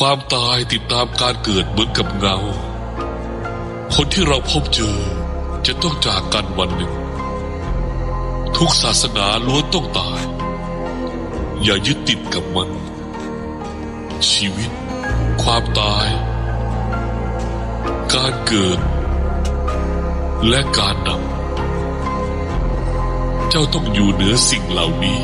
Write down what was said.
ความตายติดตามการเกิดเหมือนกับเงา คนที่เราพบเจอจะต้องจากกันวันหนึ่ง ทุกศาสนาล้วนต้องตาย อย่ายึดติดกับมัน ชีวิต ความตาย การเกิด และการดับ เจ้าต้องอยู่เหนือสิ่งเหล่านี้